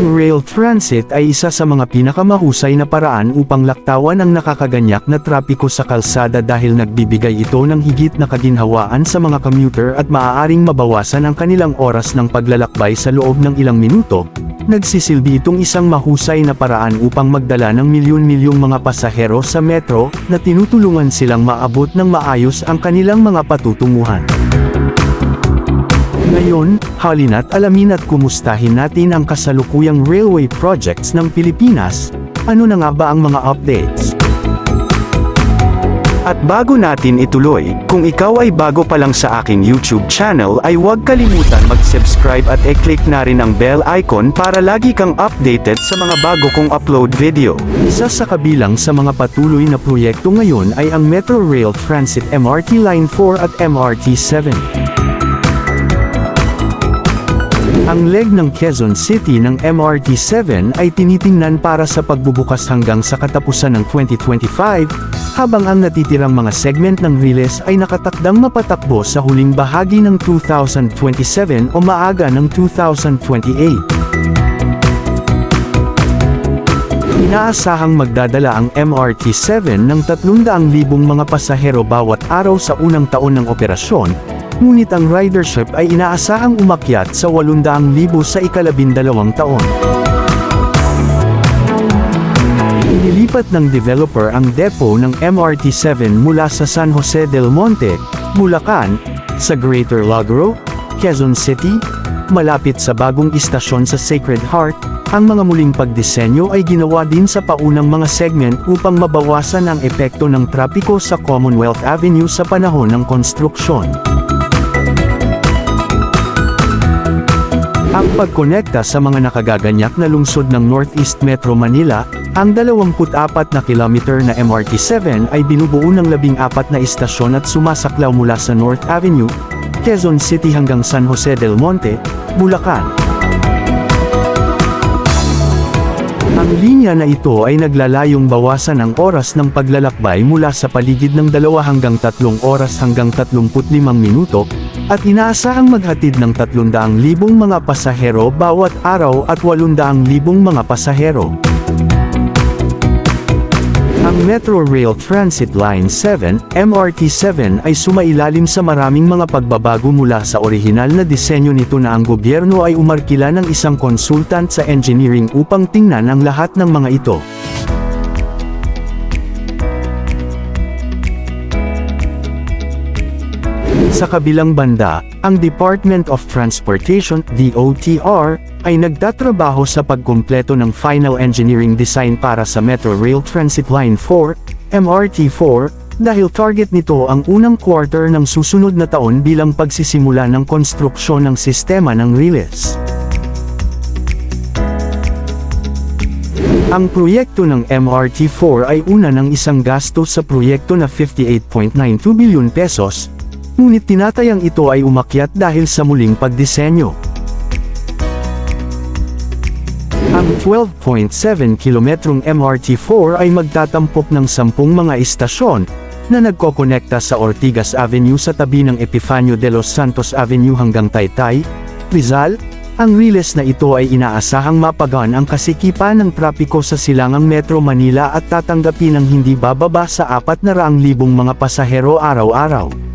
Ang rail transit ay isa sa mga pinakamahusay na paraan upang laktawan ang nakakaganyak na trapiko sa kalsada dahil nagbibigay ito ng higit na kaginhawaan sa mga commuter at maaaring mabawasan ang kanilang oras ng paglalakbay sa loob ng ilang minuto. Nagsisilbi itong isang mahusay na paraan upang magdala ng milyon-milyong mga pasahero sa metro na tinutulungan silang maabot ng maayos ang kanilang mga patutunguhan. Ngayon, halina't alamin at kumustahin natin ang kasalukuyang railway projects ng Pilipinas. Ano na nga ba ang mga updates? At bago natin ituloy, kung ikaw ay bago pa lang sa aking YouTube channel ay huwag kalimutan mag-subscribe at e-click na rin ang bell icon para lagi kang updated sa mga bago kong upload video. Isa sa kabilang sa mga patuloy na proyekto ngayon ay ang Metro Rail Transit MRT Line 4 at MRT 7. Ang leg ng Quezon City ng MRT-7 ay tinitingnan para sa pagbubukas hanggang sa katapusan ng 2025, habang ang natitirang mga segment ng Riles ay nakatakdang mapatakbo sa huling bahagi ng 2027 o maaga ng 2028. Inaasahang magdadala ang MRT-7 ng 300,000 mga pasahero bawat araw sa unang taon ng operasyon, ngunit ang ridership ay inaasahang umakyat sa 800,000 sa ikalabindalawang taon. Inilipat ng developer ang depo ng MRT-7 mula sa San Jose del Monte, Bulacan, sa Greater Lagro, Quezon City, malapit sa bagong istasyon sa Sacred Heart, ang mga muling pagdisenyo ay ginawa din sa paunang mga segment upang mabawasan ang epekto ng trapiko sa Commonwealth Avenue sa panahon ng konstruksyon. Ang pagkonekta sa mga nakagaganyak na lungsod ng Northeast Metro Manila, ang 24 na kilometer na MRT-7 ay binubuo ng 14 na istasyon at sumasaklaw mula sa North Avenue, Quezon City hanggang San Jose del Monte, Bulacan. Ang linya na ito ay naglalayong bawasan ang oras ng paglalakbay mula sa paligid ng 2 hanggang 3 oras hanggang 35 minuto, at inaasahang maghatid ng 300,000 mga pasahero bawat araw at 800,000 mga pasahero. Ang Metro Rail Transit Line 7, MRT-7 ay sumailalim sa maraming mga pagbabago mula sa orihinal na disenyo nito na ang gobyerno ay umarkila ng isang consultant sa engineering upang tingnan ang lahat ng mga ito. Sa kabilang banda, ang Department of Transportation DOTR ay nagtatrabaho sa pagkumpleto ng final engineering design para sa Metro Rail Transit Line 4, MRT4, dahil target nito ang unang quarter ng susunod na taon bilang pagsisimula ng konstruksyon ng sistema ng Riles. Ang proyekto ng MRT4 ay una ng isang gasto sa proyekto na 58.92 bilyon pesos, ngunit tinatayang ito ay umakyat dahil sa muling pagdisenyo. Ang 12.7 kilometrong MRT4 ay magtatampok ng 10 mga istasyon, na nagkokonekta sa Ortigas Avenue sa tabi ng Epifanio de los Santos Avenue hanggang Taytay, Rizal, ang riles na ito ay inaasahang mapagaan ang kasikipan ng trapiko sa silangang Metro Manila at tatanggapin ng hindi bababa sa 400,000 mga pasahero araw-araw.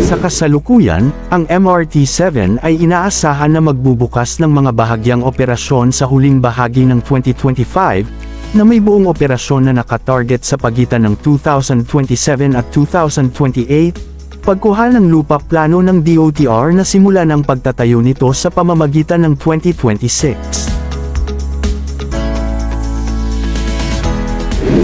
Sa kasalukuyan, ang MRT-7 ay inaasahan na magbubukas ng mga bahagyang operasyon sa huling bahagi ng 2025, na may buong operasyon na nakatarget sa pagitan ng 2027 at 2028, pagkuha ng lupa plano ng DOTR na simula ng pagtatayo nito sa pamamagitan ng 2026.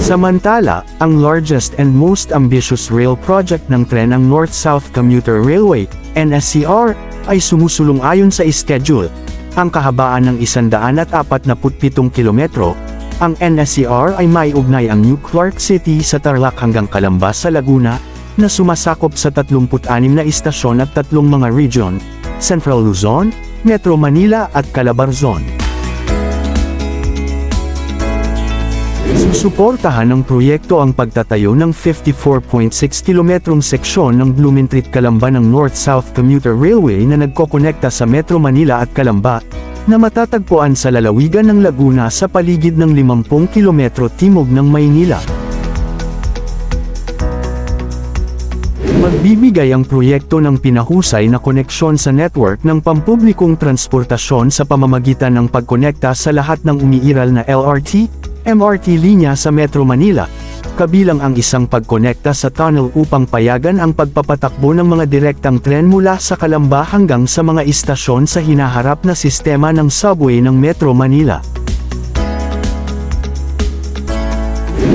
Samantala, ang largest and most ambitious rail project ng tren ang North-South Commuter Railway, NSCR, ay sumusulong ayon sa schedule. Ang kahabaan ng 147 kilometro, ang NSCR ay may ugnay ang New Clark City sa Tarlac hanggang Calamba sa Laguna, na sumasakop sa 36 na istasyon at tatlong mga region, Central Luzon, Metro Manila at Calabarzon. Susuportahan ng proyekto ang pagtatayo ng 54.6 kilometrong seksyon ng Blumentritt Calamba ng North-South Commuter Railway na nagkokonekta sa Metro Manila at Calamba, na matatagpuan sa lalawigan ng Laguna sa paligid ng 50 kilometro timog ng Maynila. Magbibigay ang proyekto ng pinahusay na koneksyon sa network ng pampublikong transportasyon sa pamamagitan ng pagkonekta sa lahat ng umiiral na LRT, MRT linya sa Metro Manila, kabilang ang isang pagkonekta sa tunnel upang payagan ang pagpapatakbo ng mga direktang tren mula sa Kalamba hanggang sa mga istasyon sa hinaharap na sistema ng subway ng Metro Manila.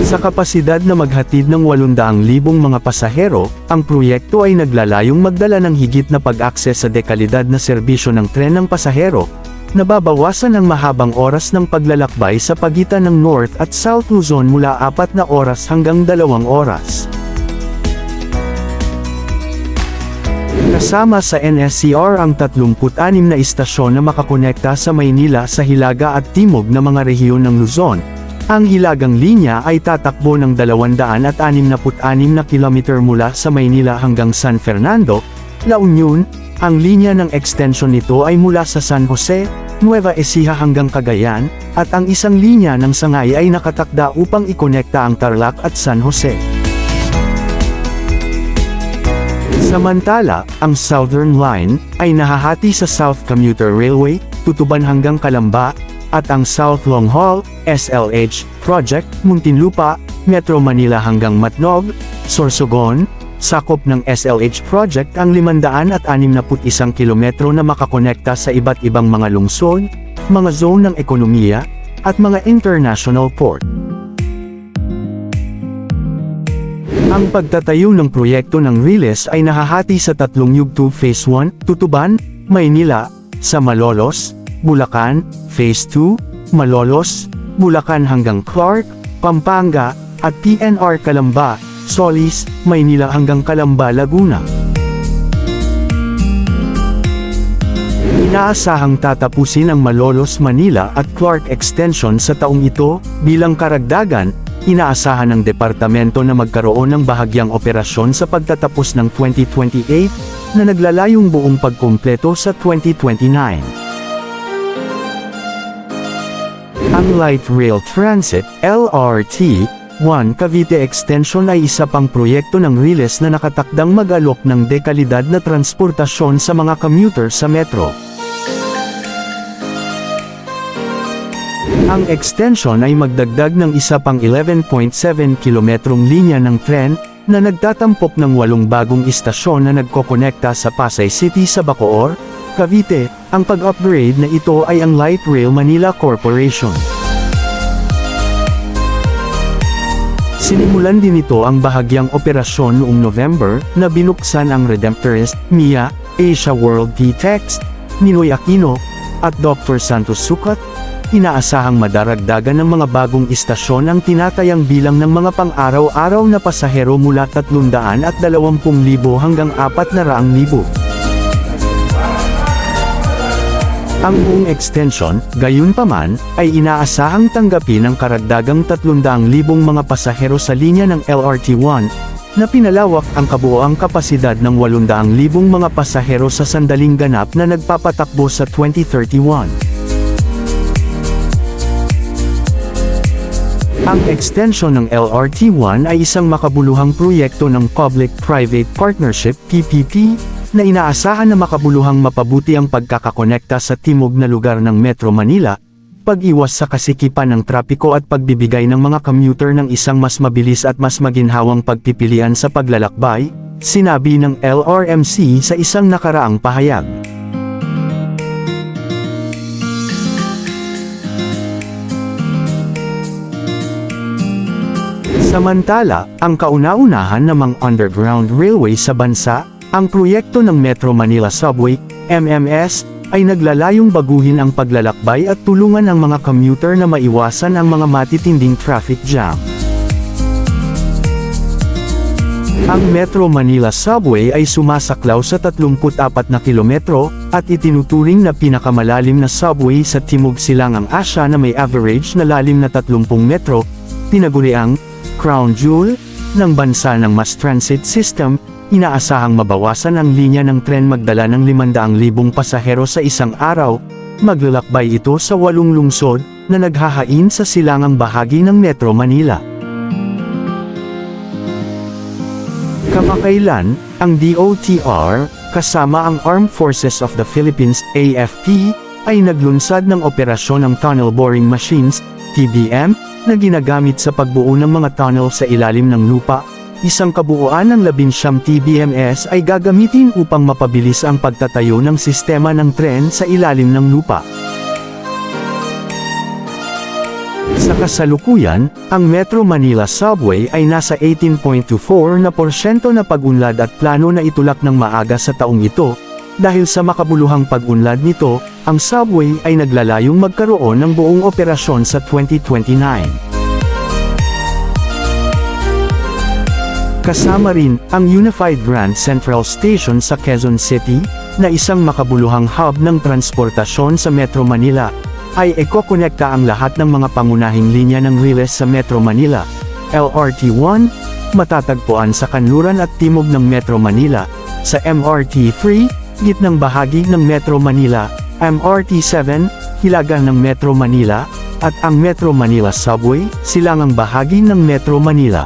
Sa kapasidad na maghatid ng 800,000 mga pasahero, ang proyekto ay naglalayong magdala ng higit na pag-akses sa dekalidad na serbisyo ng tren ng pasahero, nababawasan ang mahabang oras ng paglalakbay sa pagitan ng North at South Luzon mula 4 na oras hanggang 2 oras. Kasama sa NSCR ang 36 na istasyon na makakonekta sa Maynila sa Hilaga at Timog na mga rehiyon ng Luzon, ang hilagang linya ay tatakbo ng 266 na kilometer mula sa Maynila hanggang San Fernando, La Union. Ang linya ng extension nito ay mula sa San Jose, Nueva Ecija hanggang Cagayan, at ang isang linya ng sangay ay nakatakda upang ikonekta ang Tarlac at San Jose. Samantala, ang Southern Line ay nahahati sa South Commuter Railway, Tutuban hanggang Kalamba, at ang South Long Haul, SLH, Project, Muntinlupa, Metro Manila hanggang Matnog, Sorsogon, sakop ng SLH Project ang 561 kilometro na makakonekta sa iba't ibang mga lungsod, mga zone ng ekonomiya, at mga international port. Ang pagtatayo ng proyekto ng Riles ay nahahati sa tatlong yugto Phase 1, Tutuban, Maynila, sa Malolos, Bulacan, Phase 2, Malolos, Bulacan hanggang Clark, Pampanga, at PNR Calamba, Solis, Maynila hanggang Calamba, Laguna. Inaasahang tatapusin ang Malolos, Manila at Clark Extension sa taong ito, bilang karagdagan, inaasahan ng departamento na magkaroon ng bahagyang operasyon sa pagtatapos ng 2028, na naglalayong buong pagkumpleto sa 2029. Ang Light Rail Transit, LRT, 1 Cavite Extension ay isa pang proyekto ng Riles na nakatakdang mag-alok ng dekalidad na transportasyon sa mga commuter sa metro. Ang extension ay magdagdag ng isa pang 11.7 kilometrong linya ng tren, na nagtatampok ng walong bagong istasyon na nagkokonekta sa Pasay City sa Bacoor, Cavite, ang pag-upgrade na ito ay ang Light Rail Manila Corporation. Sinimulan din ito ang bahagyang operasyon noong November na binuksan ang Redemptorist, MIA, Asia World T-Text, Ninoy Aquino, at Dr. Santos Sukat. Inaasahang madaragdagan ng mga bagong istasyon ang tinatayang bilang ng mga pang-araw-araw na pasahero mula 320,000 hanggang 400,000. Ang buong extension, gayunpaman, ay inaasahang tanggapin ang karagdagang 300,000 mga pasahero sa linya ng LRT-1, na pinalawak ang kabuoang kapasidad ng 800,000 mga pasahero sa sandaling ganap na nagpapatakbo sa 2031. Ang extension ng LRT-1 ay isang makabuluhang proyekto ng Public-Private Partnership PPP, na inaasahan na makabuluhang mapabuti ang pagkakakonekta sa timog na lugar ng Metro Manila, pag-iwas sa kasikipan ng trapiko at pagbibigay ng mga commuter ng isang mas mabilis at mas maginhawang pagpipilian sa paglalakbay, sinabi ng LRMC sa isang nakaraang pahayag. Samantala, ang kauna-unahan namang underground railway sa bansa, ang proyekto ng Metro Manila Subway, MMS, ay naglalayong baguhin ang paglalakbay at tulungan ang mga commuter na maiwasan ang mga matitinding traffic jam. Ang Metro Manila Subway ay sumasaklaw sa 34 na kilometro, at itinuturing na pinakamalalim na subway sa Timog Silangang Asya na may average na lalim na 30 metro, tinaguriang crown jewel ng bansa ng mass transit system, inaasahang mabawasan ang linya ng tren magdala ng 500,000 pasahero sa isang araw, maglalakbay ito sa walong lungsod na naghahain sa silangang bahagi ng Metro Manila. Kamakailan, ang DOTR, kasama ang Armed Forces of the Philippines AFP, ay naglunsad ng operasyon ng tunnel boring machines, TBM, na ginagamit sa pagbuo ng mga tunnel sa ilalim ng lupa. Isang kabuuan ng 11 TBMS ay gagamitin upang mapabilis ang pagtatayo ng sistema ng tren sa ilalim ng lupa. Sa kasalukuyan, ang Metro Manila Subway ay nasa 18.24 na porsyento na pag-unlad at plano na itulak ng maaga sa taong ito. Dahil sa makabuluhang pag-unlad nito, ang subway ay naglalayong magkaroon ng buong operasyon sa 2029. Kasama rin ang Unified Grand Central Station sa Quezon City, na isang makabuluhang hub ng transportasyon sa Metro Manila, ay ekokonekta ang lahat ng mga pangunahing linya ng Riles sa Metro Manila. LRT-1, matatagpuan sa kanluran at timog ng Metro Manila, sa MRT-3, gitnang bahagi ng Metro Manila, MRT-7, hilaga ng Metro Manila, at ang Metro Manila Subway, silangang bahagi ng Metro Manila.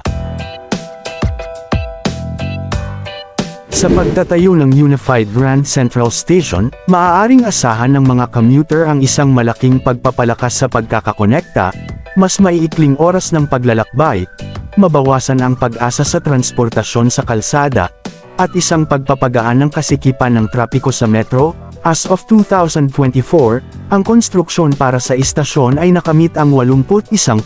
Sa pagtatayo ng Unified Grand Central Station, maaaring asahan ng mga commuter ang isang malaking pagpapalakas sa pagkakakonekta, mas maiikling oras ng paglalakbay, mabawasan ang pag-asa sa transportasyon sa kalsada, at isang pagpapagaan ng kasikipan ng trapiko sa metro. As of 2024, ang konstruksyon para sa istasyon ay nakamit ang 81%.